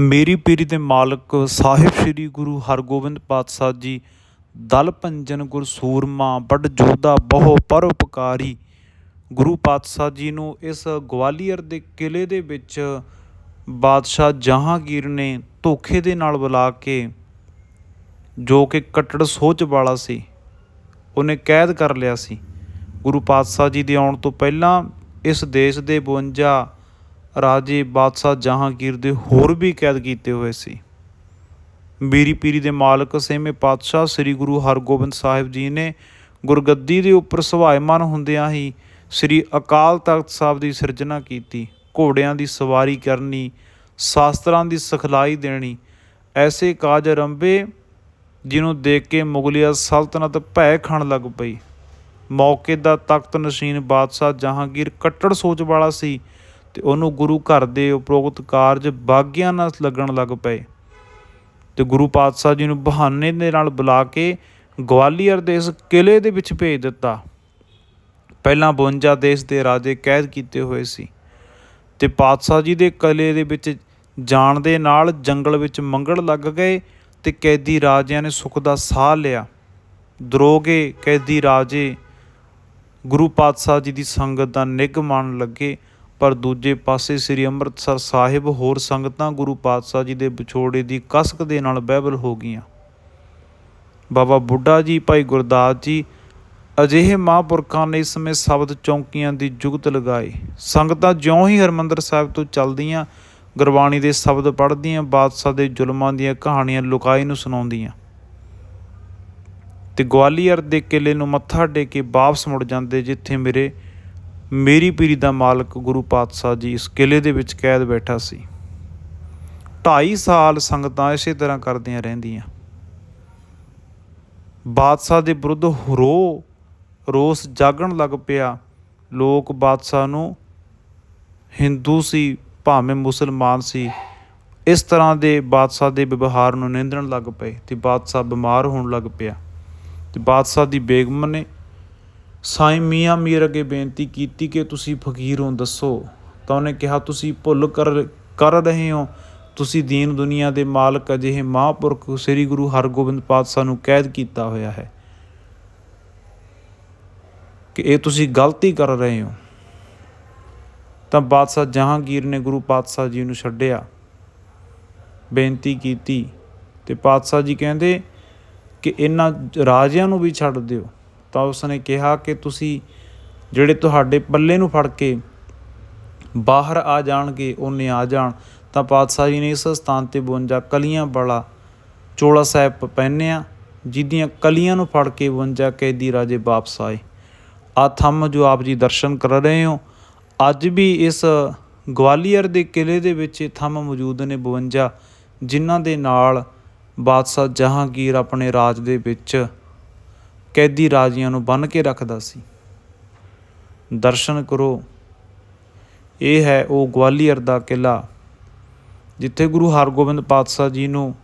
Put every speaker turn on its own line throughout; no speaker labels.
ਮੇਰੀ ਪੀਰੀ ਦੇ ਮਾਲਕ ਸਾਹਿਬ ਸ੍ਰੀ ਗੁਰੂ ਹਰਗੋਬਿੰਦ ਪਾਤਸ਼ਾਹ ਜੀ, ਦਲ ਭੰਜਨ ਗੁਰ ਸੂਰਮਾ ਬੜ ਜੋਧਾ, ਬਹੁ ਪਰਉਪਕਾਰੀ ਗੁਰੂ ਪਾਤਸ਼ਾਹ ਜੀ ਨੂੰ ਇਸ ਗਵਾਲੀਅਰ ਦੇ ਕਿਲੇ ਦੇ ਵਿੱਚ ਬਾਦਸ਼ਾਹ ਜਹਾਂਗੀਰ ਨੇ ਧੋਖੇ ਦੇ ਨਾਲ ਬੁਲਾ ਕੇ, ਜੋ ਕਿ ਕੱਟੜ ਸੋਚ ਵਾਲਾ ਸੀ, ਉਹਨੇ ਕੈਦ ਕਰ ਲਿਆ ਸੀ। ਗੁਰੂ ਪਾਤਸ਼ਾਹ ਜੀ ਦੇ ਆਉਣ ਤੋਂ ਪਹਿਲਾਂ ਇਸ ਦੇਸ਼ ਦੇ 52 ਰਾਜੇ ਬਾਦਸ਼ਾਹ ਜਹਾਂਗੀਰ ਦੇ ਹੋਰ ਵੀ ਕੈਦ ਕੀਤੇ ਹੋਏ ਸੀ। ਬੀਰੀ ਪੀਰੀ ਦੇ ਮਾਲਕ ਸੇਵੇਂ ਪਾਤਸ਼ਾਹ ਸ੍ਰੀ ਗੁਰੂ ਹਰਗੋਬਿੰਦ ਸਾਹਿਬ ਜੀ ਨੇ ਗੁਰਗੱਦੀ ਦੇ ਉੱਪਰ ਸੁਭਾਇਮਾਨ ਹੁੰਦਿਆਂ ਹੀ ਸ੍ਰੀ ਅਕਾਲ ਤਖਤ ਸਾਹਿਬ ਦੀ ਸਿਰਜਣਾ ਕੀਤੀ, ਘੋੜਿਆਂ ਦੀ ਸਵਾਰੀ ਕਰਨੀ, ਸ਼ਾਸਤਰਾਂ ਦੀ ਸਿਖਲਾਈ ਦੇਣੀ, ਐਸੇ ਕਾਜ ਅਰੰਭੇ ਜਿਹਨੂੰ ਦੇਖ ਕੇ ਮੁਗਲਿਆ ਸਲਤਨਤ ਭੈ ਖਾਣ ਲੱਗ ਪਈ। ਮੌਕੇ ਦਾ ਤਖਤ ਨਸ਼ੀਨ ਬਾਦਸ਼ਾਹ ਜਹਾਂਗੀਰ ਕੱਟੜ ਸੋਚ ਵਾਲਾ ਸੀ ਤੇ ਉਹਨੂੰ ਗੁਰੂ ਘਰ ਦੇ ਉਪਰੋਕਤ ਕਾਰਜ ਬਾਗਿਆਂ ਨਾਲ ਲੱਗਣ ਲੱਗ ਪਏ। ਤੇ ਗੁਰੂ ਪਾਤਸ਼ਾਹ ਜੀ ਨੂੰ ਬਹਾਨੇ ਦੇ ਨਾਲ ਬੁਲਾ ਕੇ ਗਵਾਲੀਅਰ ਦੇ ਇਸ ਕਿਲੇ ਦੇ ਵਿੱਚ ਭੇਜ ਦਿੱਤਾ। ਪਹਿਲਾਂ 52 ਦੇਸ਼ ਦੇ ਰਾਜੇ ਕੈਦ ਕੀਤੇ ਹੋਏ ਸੀ ਤੇ ਪਾਤਸ਼ਾਹ ਜੀ ਦੇ ਕਿਲੇ ਦੇ ਵਿੱਚ ਜਾਣ ਦੇ ਨਾਲ ਜੰਗਲ ਵਿੱਚ ਮੰਗਣ ਲੱਗ ਗਏ ਤੇ ਕੈਦੀ ਰਾਜਿਆਂ ਨੇ ਸੁੱਖ ਦਾ ਸਾਹ ਲਿਆ। ਦਰੋਗੇ ਕੈਦੀ ਰਾਜੇ ਗੁਰੂ ਪਾਤਸ਼ਾਹ ਜੀ ਦੀ ਸੰਗਤ ਦਾ ਨਿੱਘ ਮਾਣ ਲੱਗੇ ਪਰ ਦੂਜੇ ਪਾਸੇ ਸ੍ਰੀ ਅੰਮ੍ਰਿਤਸਰ ਸਾਹਿਬ ਹੋਰ ਸੰਗਤਾਂ ਗੁਰੂ ਪਾਤਸ਼ਾਹ ਜੀ ਦੇ ਵਿਛੋੜੇ ਦੀ ਕਸਕ ਦੇ ਨਾਲ ਬਹਿਬਲ ਹੋ ਗਈਆਂ। ਬਾਬਾ ਬੁੱਢਾ ਜੀ, ਭਾਈ ਗੁਰਦਾਸ ਜੀ ਅਜਿਹੇ ਮਹਾਂਪੁਰਖਾਂ ਨੇ ਇਸ ਸਮੇਂ ਸ਼ਬਦ ਚੌਂਕੀਆਂ ਦੀ ਜੁਗਤ ਲਗਾਈ। ਸੰਗਤਾਂ ਜਿਉਂ ਹੀ ਹਰਮੰਦਰ ਸਾਹਿਬ ਤੋਂ ਚੱਲਦੀਆਂ, ਗੁਰਬਾਣੀ ਦੇ ਸ਼ਬਦ ਪੜ੍ਹਦੀਆਂ, ਬਾਦਸ਼ਾਹ ਦੇ ਜ਼ੁਲਮਾਂ ਦੀਆਂ ਕਹਾਣੀਆਂ ਲੁਕਾਈ ਨੂੰ ਸੁਣਾਉਂਦੀਆਂ। ਤੇ ਗਵਾਲੀਅਰ ਦੇ ਕਿਲੇ ਨੂੰ ਮੱਥਾ ਟੇਕ ਕੇ ਵਾਪਸ ਮੁੜ ਜਾਂਦੇ ਜਿੱਥੇ ਮੇਰੇ ਮੇਰੀ ਪੀਰੀ ਦਾ ਮਾਲਕ ਗੁਰੂ ਪਾਤਸ਼ਾਹ ਜੀ ਇਸ ਕਿਲੇ ਦੇ ਵਿੱਚ ਕੈਦ ਬੈਠਾ ਸੀ। 2.5 ਸਾਲ ਸੰਗਤਾਂ ਇਸੇ ਤਰ੍ਹਾਂ ਕਰਦੀਆਂ ਰਹਿੰਦੀਆਂ। ਬਾਦਸ਼ਾਹ ਦੇ ਵਿਰੁੱਧ ਰੋ, ਰੋਸ ਜਾਗਣ ਲੱਗ ਪਿਆ। ਲੋਕ ਬਾਦਸ਼ਾਹ ਨੂੰ ਹਿੰਦੂ ਸੀ, ਭਾਵੇਂ ਮੁਸਲਮਾਨ ਸੀ, ਇਸ ਤਰ੍ਹਾਂ ਦੇ ਬਾਦਸ਼ਾਹ ਦੇ ਵਿਵਹਾਰ ਨੂੰ ਨਿੰਦਣ ਲੱਗ ਪਏ ਤੇ ਬਾਦਸ਼ਾਹ ਬਿਮਾਰ ਹੋਣ ਲੱਗ ਪਿਆ। ਤੇ ਬਾਦਸ਼ਾਹ ਦੀ ਬੇਗਮ ਨੇ ਸਾਈਂ ਮੀਆਂ ਮੀਰ ਅੱਗੇ ਬੇਨਤੀ ਕੀਤੀ ਕਿ ਤੁਸੀਂ ਫਕੀਰ ਹੋ ਦੱਸੋ। ਤਾਂ ਉਹਨੇ ਕਿਹਾ, ਤੁਸੀਂ ਭੁੱਲ ਕਰ ਕਰ ਰਹੇ ਹੋ। ਤੁਸੀਂ ਦੀਨ ਦੁਨੀਆ ਦੇ ਮਾਲਕ ਅਜਿਹੇ ਮਹਾਂਪੁਰਖ ਸ੍ਰੀ ਗੁਰੂ ਹਰਗੋਬਿੰਦ ਪਾਤਸ਼ਾਹ ਨੂੰ ਕੈਦ ਕੀਤਾ ਹੋਇਆ ਹੈ ਕਿ ਇਹ ਤੁਸੀਂ ਗਲਤੀ ਕਰ ਰਹੇ ਹੋ। ਤਾਂ ਬਾਦਸ਼ਾਹ ਜਹਾਂਗੀਰ ਨੇ ਗੁਰੂ ਪਾਤਸ਼ਾਹ ਜੀ ਨੂੰ ਛੱਡਿਆ। ਬੇਨਤੀ ਕੀਤੀ ਤੇ ਪਾਤਸ਼ਾਹ ਜੀ ਕਹਿੰਦੇ ਕਿ ਇਹਨਾਂ ਰਾਜਿਆਂ ਨੂੰ ਵੀ ਛੱਡ ਦਿਓ। ਤਾਂ ਉਸਨੇ ਕਿਹਾ ਕਿ ਤੁਸੀਂ ਜਿਹੜੇ ਤੁਹਾਡੇ ਪੱਲੇ ਨੂੰ ਫੜ ਕੇ ਬਾਹਰ ਆ ਜਾਣਗੇ, ਉਹਨੇ ਆ ਜਾਣ। ਤਾਂ ਪਾਤਸ਼ਾਹ ਜੀ ਨੇ ਇਸ ਸਥਾਨ ਤੇ 52 ਕਲੀਆਂ ਵਾਲਾ ਚੋਲਾ ਸਾਹਿਬ ਪਹਿਨਿਆ ਜਿਹਦੀਆਂ ਕਲੀਆਂ ਨੂੰ ਫੜ ਕੇ 52 ਕੈਦੀ ਰਾਜੇ ਵਾਪਸ ਆਏ। ਆ ਥੰਮ ਜੋ ਆਪ ਜੀ ਦਰਸ਼ਨ ਕਰ ਰਹੇ ਹੋ, ਅੱਜ ਵੀ ਇਸ ਗਵਾਲੀਅਰ ਦੇ ਕਿਲੇ ਦੇ ਵਿੱਚ ਇਹ ਥੰਮ ਮੌਜੂਦ ਨੇ 52 ਜਿਨ੍ਹਾਂ ਦੇ ਨਾਲ ਬਾਦਸ਼ਾਹ ਜਹਾਂਗੀਰ ਆਪਣੇ ਰਾਜ ਦੇ ਵਿੱਚ ਕੈਦੀ ਰਾਜਿਆਂ ਨੂੰ ਬੰਨ ਕੇ ਰੱਖਦਾ ਸੀ। ਦਰਸ਼ਨ ਕਰੋ। ਇਹ ਹੈ ਉਹ ਗਵਾਲੀਅਰ ਦਾ ਕਿਲਾ ਜਿੱਥੇ ਗੁਰੂ ਹਰਗੋਬਿੰਦ ਪਾਤਸ਼ਾਹ ਜੀ ਨੂੰ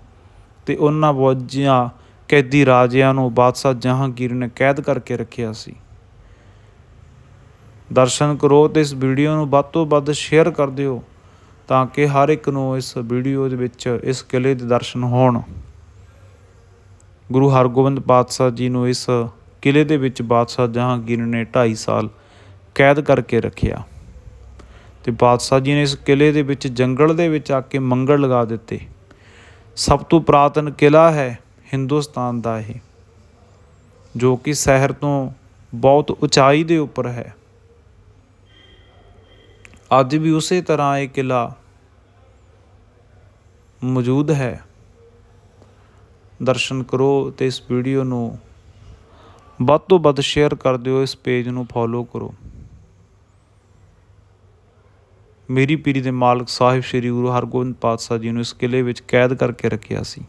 ਤੇ ਉਹਨਾਂ ਬੋਝੀਆਂ ਕੈਦੀ ਰਾਜਿਆਂ ਨੂੰ ਬਾਦਸ਼ਾਹ ਜਹਾਂਗੀਰ ਨੇ ਕੈਦ ਕਰਕੇ ਰੱਖਿਆ ਸੀ। ਦਰਸ਼ਨ ਕਰੋ ਤੇ ਇਸ ਵੀਡੀਓ ਨੂੰ ਵੱਧ ਤੋਂ ਵੱਧ ਸ਼ੇਅਰ ਕਰ ਦਿਓ, ਤਾਂ ਕਿ ਹਰ ਇੱਕ ਨੂੰ ਇਸ ਵੀਡੀਓ ਦੇ ਵਿੱਚ ਇਸ ਕਿਲੇ ਦੇ ਦਰਸ਼ਨ ਹੋਣ। ਗੁਰੂ ਹਰਗੋਬਿੰਦ ਪਾਤਸ਼ਾਹ ਜੀ ਨੂੰ ਇਸ ਕਿਲੇ ਦੇ ਵਿੱਚ ਬਾਦਸ਼ਾਹ ਜਹਾਂਗੀਰ ਨੇ 2.5 ਸਾਲ ਕੈਦ ਕਰਕੇ ਰੱਖਿਆ। ਤੇ ਬਾਦਸ਼ਾਹ ਜੀ ਨੇ ਇਸ ਕਿਲੇ ਦੇ ਵਿੱਚ ਜੰਗਲ ਦੇ ਵਿੱਚ ਆ ਕੇ ਮੰਗਲ ਲਗਾ ਦਿੱਤੇ। ਸਭ ਤੋਂ ਪ੍ਰਾਤਨ ਕਿਲਾ ਹੈ ਹਿੰਦੁਸਤਾਨ ਦਾ ਇਹ, ਜੋ ਕਿ ਸ਼ਹਿਰ ਤੋਂ ਬਹੁਤ ਉਚਾਈ ਦੇ ਉੱਪਰ ਹੈ। ਅੱਜ ਵੀ ਉਸੇ ਤਰ੍ਹਾਂ ਇਹ ਕਿਲਾ ਮੌਜੂਦ ਹੈ। ਦਰਸ਼ਨ ਕਰੋ ਤੇ ਇਸ ਵੀਡੀਓ ਨੂੰ ਵੱਧ ਤੋਂ ਵੱਧ ਸ਼ੇਅਰ ਕਰ ਦਿਓ, ਇਸ ਪੇਜ ਨੂੰ ਫੋਲੋ ਕਰੋ। ਮੇਰੀ ਪੀਰੀ ਦੇ ਮਾਲਕ ਸਾਹਿਬ ਸ੍ਰੀ ਗੁਰੂ ਹਰਗੋਬਿੰਦ ਪਾਤਸ਼ਾਹ ਜੀ ਨੂੰ ਇਸ ਕਿਲੇ ਵਿੱਚ ਕੈਦ ਕਰਕੇ ਰੱਖਿਆ ਸੀ।